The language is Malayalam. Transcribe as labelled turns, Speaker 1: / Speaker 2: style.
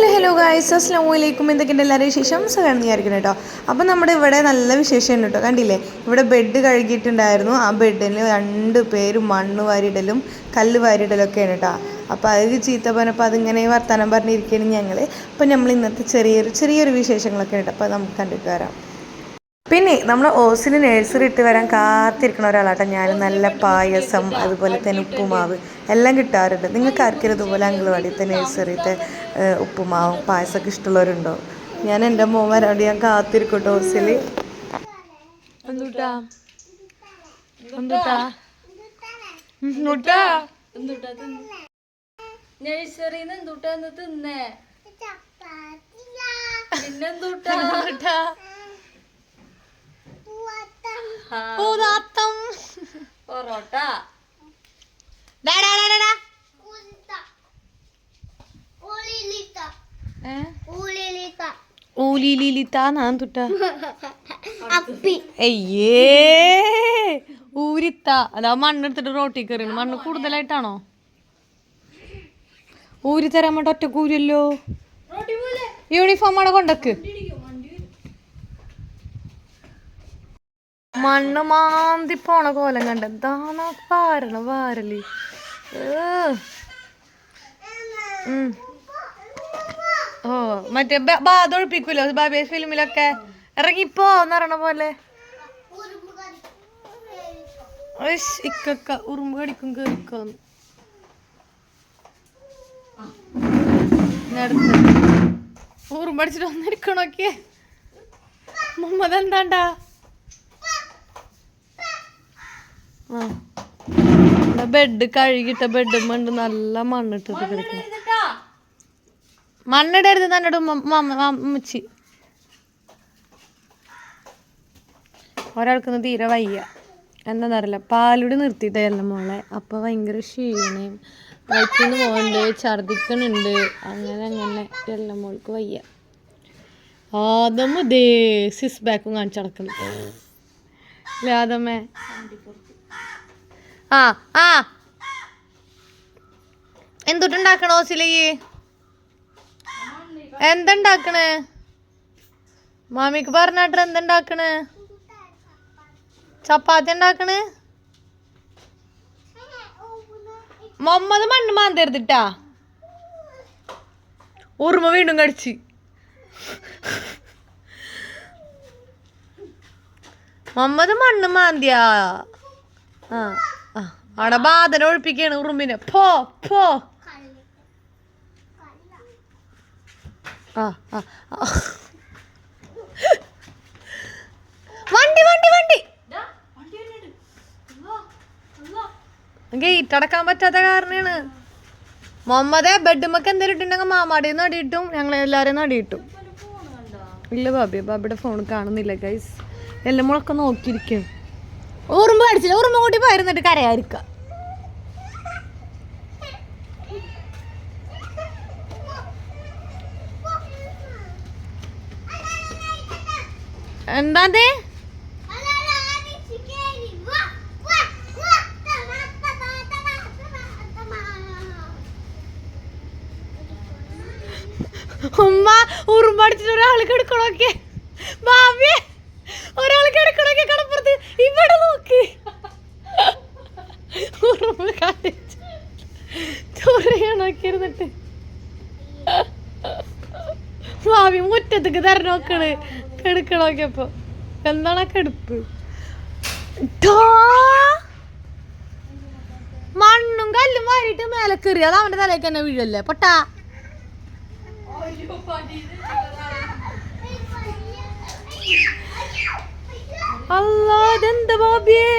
Speaker 1: ഹലോ ഹലോ ഗായ്സ് അസ്ലാം വലൈക്കും എന്തൊക്കെയുണ്ട് എല്ലാവരും വിശേഷം? സുഖമാണെന്ന് വിചാരിക്കണം കേട്ടോ. അപ്പം നമ്മുടെ ഇവിടെ നല്ല വിശേഷം കേട്ടോ. കണ്ടില്ലേ? ഇവിടെ ബെഡ് കഴുകിയിട്ടുണ്ടായിരുന്നു. ആ ബെഡിന് രണ്ട് പേര് മണ്ണ് വാരിയിടലും കല്ല് വാരിയിടലൊക്കെയാണ് കേട്ടോ. അപ്പോൾ അത് ചീത്ത പറഞ്ഞപ്പോൾ അതിങ്ങനെ വർത്തമാനം പറഞ്ഞിരിക്കുകയാണ് ഞങ്ങൾ അപ്പോൾ നമ്മൾ ഇന്നത്തെ ചെറിയൊരു ചെറിയൊരു വിശേഷങ്ങളൊക്കെ ഉണ്ട് അപ്പോൾ നമുക്ക് കണ്ടിട്ട് വരാം. പിന്നെ നമ്മൾ ഓസിന് നേഴ്സറി ഇട്ട് വരാൻ കാത്തിരിക്കുന്ന ഒരാളാട്ടോ. ഞാൻ നല്ല പായസം അതുപോലെ തന്നെ ഉപ്പുമാവ് എല്ലാം കിട്ടാറുണ്ട്. നിങ്ങൾക്ക് ആർക്കും ഇതുപോലെ അംഗൻവാടിയത്തെ നേഴ്സറിയത്തെ ഉപ്പുമാവും പായസമൊക്കെ ഇഷ്ടമുള്ളവരുണ്ടോ? ഞാൻ എന്റെ മോൻ വരാണ്ട് ഞാൻ കാത്തിരിക്കും കേട്ടോ ഓസിൽ എന്തുട്ടാ? എന്തുട്ടാ? എന്തുട്ടാ
Speaker 2: നഴ്സറിന്ന് എന്തുട്ടാന്ന് തിന്നേ? പിന്നെന്തുട്ടാ?
Speaker 1: പൂതാത്തം.
Speaker 2: പൊറോട്ട.
Speaker 1: തുട്ടാ? അയ്യേ. ഊരിത്ത. അതാ മണ്ണെടുത്തിട്ട് റോട്ടി കയറിയാണ്. മണ്ണ് കൂടുതലായിട്ടാണോ? ഊരി തരാൻ വേണ്ട ഒറ്റ കൂരല്ലോ യൂണിഫോം അവിടെ കൊണ്ടക്ക്. മണ്ണ് മാന്തി പോണ കോലം കണ്ട. എന്താണോ പാരണ വാരൽ. ഓ മറ്റേ ബാധ ഒഴിപ്പിക്കൂലോ? ബാബേ ഫിലിമിലൊക്കെ? ഇറങ്ങിപ്പോ എന്ന് പറയണ പോലെ? ഉറുമ്പ് കടിക്കും കേൾക്കാന്ന് ഉറുമ്പടിച്ചിട്ട് വന്നിരിക്കണോക്കെ മുഹമ്മദ് എന്താണ്ടാ? ആ. ബെഡ് കഴുകിട്ട ബെഡ് മണ്ട് നല്ല മണ്ണിട്ടത് കിടക്കും മണ്ണിടരുത് തന്നോട് അമ്മച്ചി ഒരാൾക്കൊന്ന് തീരെ വയ്യ. എന്താണെന്നറിയില്ല പാലൂടി നിർത്തിയിട്ടല്ല മോളെ. അപ്പോൾ ഭയങ്കര ക്ഷീണയും വയറ്റിന്ന് പോകുന്നുണ്ട് ഛർദിക്കണുണ്ട്. അങ്ങനെ അങ്ങനെ എല്ലാം മോൾക്ക് വയ്യ. ആദമ്മ ദേ സിസ് ബാക്കും കാണിച്ചു നടക്കണം അല്ലേ ആദമ്മേ ആ ആ. എന്തുട്ടുണ്ടാക്കണോ സിലയ്യ് എന്തുണ്ടാക്കണേ? മാമിക്ക് പറഞ്ഞാട്ട് എന്തുണ്ടാക്കണേ? ചപ്പാത്തി ഉണ്ടാക്കണേ? മമ്മത് മണ്ണ് മാന്തരുതിട്ടാ. ഉറുമ വീണ്ടും കടിച്ച്. മമ്മത് മണ്ണ് മാന്തിയാ. ആ. ആ അവിടെ ബാധന ഒഴിപ്പിക്കാണ് ഉറുമ്പിനെ. പോ പോ. വണ്ടി വണ്ടി വണ്ടി. ഗേറ്റ് പറ്റാത്ത കാരണമാണ്. മുഹമ്മദേ ബെഡുമൊക്കെ എന്തെങ്കിലും ഇട്ടുണ്ടെങ്കിൽ മാമാടിയിൽ നിന്ന് അടിയിട്ടും ഞങ്ങൾ എല്ലാവരും അടിയിട്ടും ഇല്ല ബാബി ബാബിയുടെ ഫോൺ കാണുന്നില്ല ഗൈസ് എല്ലാം മുളക്കെ നോക്കിയിരിക്കും ഉറുമ്പ് കടിച്ചില്ല. ഉറുമ്പ് കൂട്ടി പോയിരുന്നിട്ട് കരയായിരിക്ക എന്താതെ ഉമ്മ ഉറുമ്പടിച്ചിട്ട് ഒരാൾ കിടക്കണോക്കെ കടപ്പുറത്ത് ഇവിടെ നോക്കി ഉറുമ്പ് കാണിച്ചു ചൊറിയണോക്കി സ്വാമി മുറ്റത്തേക്ക് തരണോക്കണ് കെടുക്കണോക്കിയപ്പോ എന്താണ് കെടുപ്പ്. മണ്ണും കല്ലും വാരിട്ട് മേലെ കയറി. അത് അവന്റെ തലേക്ക് തന്നെ വീഴല്ലേ? പൊട്ടാ. അല്ലാ ഇതെന്താ ബാബിയേ